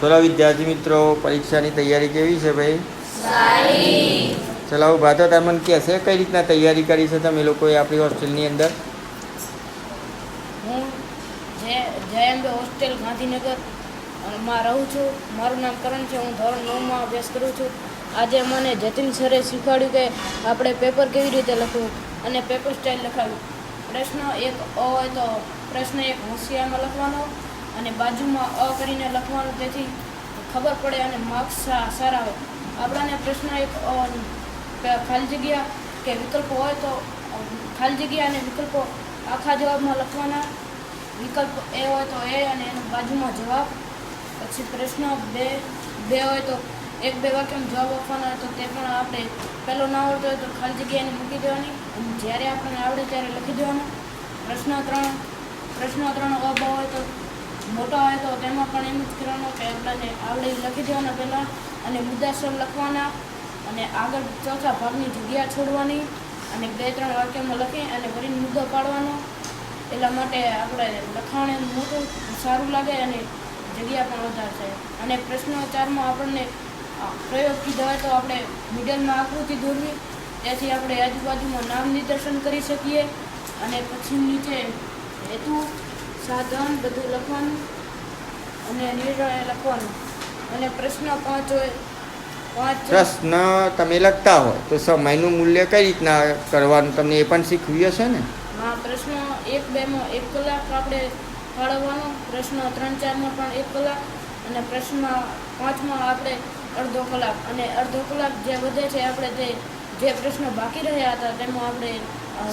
ચલો વિદ્યાર્થી મિત્રો, પરીક્ષાની તૈયારી કેવી છે ભાઈ? ચલો, આવું ભાતો તમને કહેશે કઈ રીતના તૈયારી કરી છે તમે લોકોએ આપણી હોસ્ટેલની અંદર? હું જય જયંબે હોસ્ટેલ ગાંધીનગરમાં રહું છું. મારું નામ કરણ છે. હું ધોરણ નવમાં અભ્યાસ કરું છું. આજે મને જતીન સરે શીખવાડ્યું કે આપણે પેપર કેવી રીતે લખવું અને પેપર સ્ટાઇલ લખાવ્યું પ્રશ્ન એક હોય તો પ્રશ્ન એક હોશિયારમાં લખવાનો. અને બાજુમાં અ કરીને લખવાનું તેથી ખબર પડે અને માર્ક્સ સારા હોય. આપણાને પ્રશ્ન એક ખાલી જગ્યા કે વિકલ્પો હોય તો ખાલી જગ્યા અને વિકલ્પો આખા જવાબમાં લખવાના. વિકલ્પ એ હોય તો એ અને એનો બાજુમાં જવાબ. પછી પ્રશ્ન બે બે હોય તો એક, બે વાક્યમાં જવાબ આપવાનો હોય તો તે પણ આપણે પહેલો ના આવડતો હોય તો ખાલી જગ્યાને મૂકી દેવાની. જ્યારે આપણને આવડે ત્યારે લખી દેવાનું. પ્રશ્ન ત્રણ પ્રશ્ન ત્રણ અભાવ હોય તો મોટા હોય તો તેમાં પણ એમ જ કરવાનું કે આપણને આવડે લખી દેવાના પહેલાં અને મુદ્દાસર લખવાના અને આગળ ચોથા ભાગની જગ્યા છોડવાની અને બે, ત્રણ વાક્યમાં લખી અને ફરીને મુદ્દો પાડવાનો. એટલા માટે આપણે લખાણ મોટું સારું લાગે અને જગ્યા પણ વધારે છે. અને પ્રશ્ન આપણને પ્રયોગ કીધો હોય તો આપણે મિડલમાં આકૃતિ દોરવી. ત્યાંથી આપણે આજુબાજુમાં નામ નિદર્શન કરી શકીએ. અને પછી નીચે હેતુ સાધન બધું લખવાનું અને નિર્ણય લખવાનું. અને પ્રશ્ન પાંચ હોય પાંચ પ્રશ્ન તમે લખતા હોય તો સમયનું મૂલ્ય કઈ રીતના કરવાનું તમને એ પણ શીખવ્યું હશે ને? હા પ્રશ્ન એક બેમાં એક કલાક આપણે ફાળવવાનો પ્રશ્ન ત્રણ ચારમાં પણ એક કલાક અને પ્રશ્ન પાંચમાં આપણે અડધો કલાક. અને અડધો કલાક જે વધે છે આપણે તે જે પ્રશ્ન બાકી રહ્યા હતા તેમાં આપણે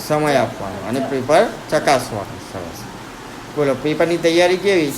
સમય આપવાનો અને પેપર ચકાસવાનું સરસ. બોલો પેપરની તૈયારી કેવી